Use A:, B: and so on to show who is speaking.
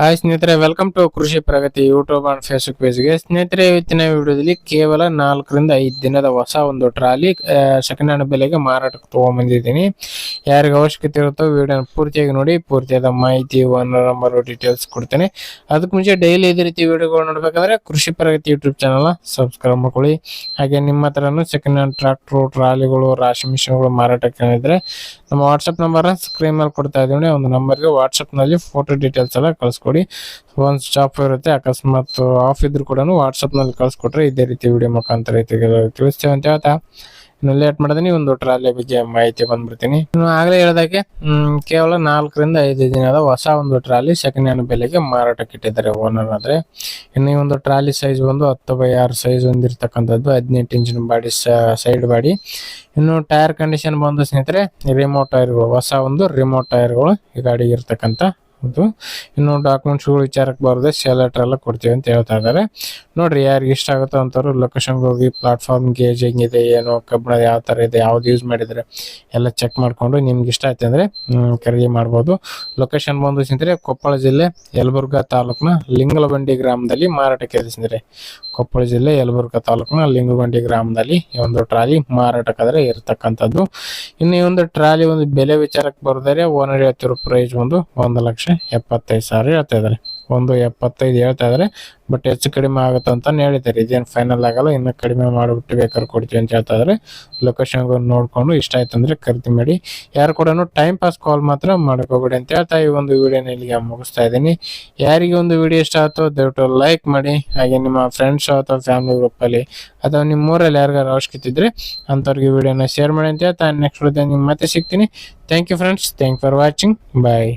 A: Hi ಸ್ನೇಹಿತರೆ welcome to Krishi Pragati YouTube and Facebook ಪೇಜ್ಗೆ ಸ್ನೇಹಿತರೆ, ಇವತ್ತಿನ ವಿಡಿಯೋದಲ್ಲಿ ಕೇವಲ ನಾಲ್ಕರಿಂದ ಐದು ದಿನದ ಹೊಸ ಒಂದು ಟ್ರಾಲಿ ಸೆಕೆಂಡ್ ಹ್ಯಾಂಡ್ ಬೆಲೆಗೆ ಮಾರಾಟಕ್ಕೆ ತೊಗೊಂಬಂದಿದ್ದೀನಿ ಯಾರಿಗೆ ಅವಶ್ಯಕತೆ ಇರುತ್ತೋ ವಿಡಿಯೋನ ಪೂರ್ತಿಯಾಗಿ ನೋಡಿ, ಪೂರ್ತಿಯಾದ ಮಾಹಿತಿ ಒನ್ ನಂಬರ್ ಡೀಟೇಲ್ಸ್ ಕೊಡ್ತೇನೆ. ಅದಕ್ಕೆ ಮುಂಚೆ ಡೈಲಿ ಇದೇ ರೀತಿ ವಿಡಿಯೋಗಳು ನೋಡಬೇಕಾದ್ರೆ ಕೃಷಿ ಪ್ರಗತಿ ಯೂಟ್ಯೂಬ್ ಚಾನಲ್ನ ಸಬ್ಸ್ಕ್ರೈಬ್ ಮಾಡ್ಕೊಳ್ಳಿ. ಹಾಗೆ ನಿಮ್ಮ ಹತ್ರನೂ ಸೆಕೆಂಡ್ ಹ್ಯಾಂಡ್ ಟ್ರಾಕ್ಟ್ರು ಟ್ರಾಲಿಗಳು, ರಾಶಿ ಮಿಷನ್ಗಳು ಮಾರಾಟಕ್ಕೆ ಕೇಳಿದ್ರೆ ನಮ್ಮ ವಾಟ್ಸಪ್ ನಂಬರ್ನ ಸ್ಕ್ರೀನ್ ಮೇಲೆ ಕೊಡ್ತಾ ಇದ್ದೀವಿ ಒಂದು ನಂಬರ್ಗೆ ವಾಟ್ಸಪ್ನಲ್ಲಿ ಫೋಟೋ ಡೀಟೇಲ್ಸ್ ಎಲ್ಲ ಕಳಿಸ್ಕೊಡಿ. ಒಂದು ಸ್ಟಾಪ್ ಇರುತ್ತೆ, ಅಕಸ್ಮಾತ್ ಆಫ್ ಇದ್ರು ಕೂಡ ವಾಟ್ಸಪ್ನಲ್ಲಿ ಕಳಿಸ್ಕೊಟ್ರೆ ಇದೇ ರೀತಿ ವಿಡಿಯೋ ಮುಖಾಂತರ ತಿಳಿಸ್ತೇವೆ ಅಂತ ಹೇಳ್ತಾ ಇನ್ನು ಲೇಟ್ ಮಾಡಿದ್ರೆ ಒಂದು ಟ್ರಾಲಿ ಬಗ್ಗೆ ಮಾಹಿತಿ ಬಂದ್ಬಿಡ್ತೀನಿ. ಇನ್ನು ಆಗಲೇ ಹೇಳಿದಾಗೆ ಕೇವಲ ನಾಲ್ಕರಿಂದ ಐದು ದಿನದ ಹೊಸ ಒಂದು ಟ್ರಾಲಿ ಸೆಕೆಂಡ್ ಹ್ಯಾಂಡ್ ಬೆಲೆಗೆ ಮಾರಾಟಕ್ಕೆ ಇಟ್ಟಿದ್ದಾರೆ ಓನರ್ ಆದರೆ. ಇನ್ನು ಈ ಒಂದು ಟ್ರಾಲಿ ಸೈಜ್ ಬಂದು ಹತ್ತು ಬೈ ಆರು ಸೈಜ್ ಹೊಂದಿರತಕ್ಕಂಥದ್ದು ಹದಿನೆಂಟು ಇಂಚಿನ ಬಾಡಿ ಸೈಡ್ ಬಾಡಿ ಇನ್ನು ಟೈರ್ ಕಂಡೀಷನ್ ಬಂದು ಸ್ನೇಹಿತರೆ ರಿಮೋಟ್ ಟೈರ್ಗಳು ಹೊಸ ಒಂದು ರಿಮೋಟ್ ಟೈರ್ಗಳು ಈ ಗಾಡಿಗೆ ಇರ್ತಕ್ಕಂಥ ಇದು ಇನ್ನು ಡಾಕ್ಯುಮೆಂಟ್ಸ್ಗಳು ವಿಚಾರಕ್ಕೆ ಬರದೆ ಲೆಟರ್ ಎಲ್ಲ ಕೊಡ್ತೀವಿ ಅಂತ ಹೇಳ್ತಾ ಇದ್ದಾರೆ. ನೋಡ್ರಿ, ಯಾರಿಗೆ ಇಷ್ಟ ಆಗುತ್ತೋ ಅಂಥವ್ರು ಲೊಕೇಶನ್ಗೆ ಹೋಗಿ ಪ್ಲಾಟ್ಫಾರ್ಮ್ ಗೇಜ್ ಹೆಂಗಿದೆ ಏನು, ಕಬ್ಬಿಣ ಯಾವ ಥರ ಇದೆ, ಯಾವ್ದು ಯೂಸ್ ಮಾಡಿದರೆ ಎಲ್ಲ ಚೆಕ್ ಮಾಡಿಕೊಂಡು ನಿಮ್ಗೆ ಇಷ್ಟ ಆಯ್ತು ಅಂದರೆ ಖರೀದಿ ಮಾಡ್ಬೋದು. ಲೊಕೇಶನ್ ಬಂದು ಸಿಂದರೆ ಕೊಪ್ಪಳ ಜಿಲ್ಲೆ ಯಲಬುರ್ಗಾ ತಾಲೂಕಿನ ಲಿಂಗಲಬಂಡಿ ಗ್ರಾಮದಲ್ಲಿ ಮಾರಾಟಕ್ಕೆ ಸ್ನೇಹಿತರೆ ಕೊಪ್ಪಳ ಜಿಲ್ಲೆ ಯಲಬುರ್ಗಾ ತಾಲೂಕಿನ ಲಿಂಗಲಬಂಡಿ ಗ್ರಾಮದಲ್ಲಿ ಈ ಒಂದು ಟ್ರಾಲಿ ಮಾರಾಟಕ್ಕಾದ್ರೆ ಇರತಕ್ಕಂಥದ್ದು. ಇನ್ನು ಈ ಒಂದು ಟ್ರಾಲಿ ಒಂದು ಬೆಲೆ ವಿಚಾರಕ್ಕೆ ಬರೋದಾರೆ ಓನರ್ ಹೇಳ್ತಿರೋ ಪ್ರೈಸ್ ಒಂದು ಒಂದು ಲಕ್ಷ ಎಪ್ಪತ್ತೈದು ಸಾವಿರ ಹೇಳ್ತಾ ಇದ್ದಾರೆ. ಒಂದು ಎಪ್ಪತ್ತೈದು ಹೇಳ್ತಾ ಇದ್ದಾರೆ ಬಟ್ ಹೆಚ್ಚು ಕಡಿಮೆ ಆಗುತ್ತೆ ಅಂತ ಹೇಳಿದ್ದಾರೆ ಇದೇನು ಫೈನಲ್ ಆಗಲ್ಲ, ಇನ್ನೂ ಕಡಿಮೆ ಮಾಡಿಬಿಟ್ಟು ಬೇಕಾದ್ರೆ ಕೊಡ್ತೀವಿ ಅಂತ ಹೇಳ್ತಾ ಇದ್ದಾರೆ. ಲೊಕೇಶನ್ ನೋಡಿಕೊಂಡು ಇಷ್ಟ ಆಯ್ತು ಅಂದರೆ ಖರೀದಿ ಮಾಡಿ. ಯಾರು ಕೂಡ ಟೈಮ್ ಪಾಸ್ ಕಾಲ್ ಮಾತ್ರ ಮಾಡ್ಕೋಬೇಡಿ ಅಂತ ಹೇಳ್ತಾ ಈ ಒಂದು ವಿಡಿಯೋನ ಇಲ್ಲಿಗೆ ಮುಗಿಸ್ತಾ ಇದ್ದೀನಿ. ಯಾರಿಗೆ ಒಂದು ವಿಡಿಯೋ ಇಷ್ಟ ಆಯ್ತೋ ದಯವಿಟ್ಟು ಲೈಕ್ ಮಾಡಿ. ಹಾಗೆ ನಿಮ್ಮ ಫ್ರೆಂಡ್ಸ್ ಅಥವಾ ಫ್ಯಾಮಿಲಿ ಗ್ರೂಪಲ್ಲಿ ಅಥವಾ ನಿಮ್ಮ ಊರಲ್ಲಿ ಯಾರಿಗಾರು ಅವಶ್ಯಕತೆ ಇದ್ದರೆ ಅಂಥವ್ರಿಗೆ ವಿಡಿಯೋನ ಶೇರ್ ಮಾಡಿ ಅಂತ ಹೇಳ್ತಾ ನೆಕ್ಸ್ಟ್ ವಿಡಿಯೋ ನಿಮ್ಮ ಮತ್ತೆ ಸಿಗ್ತೀನಿ. Thank you friends thank for watching bye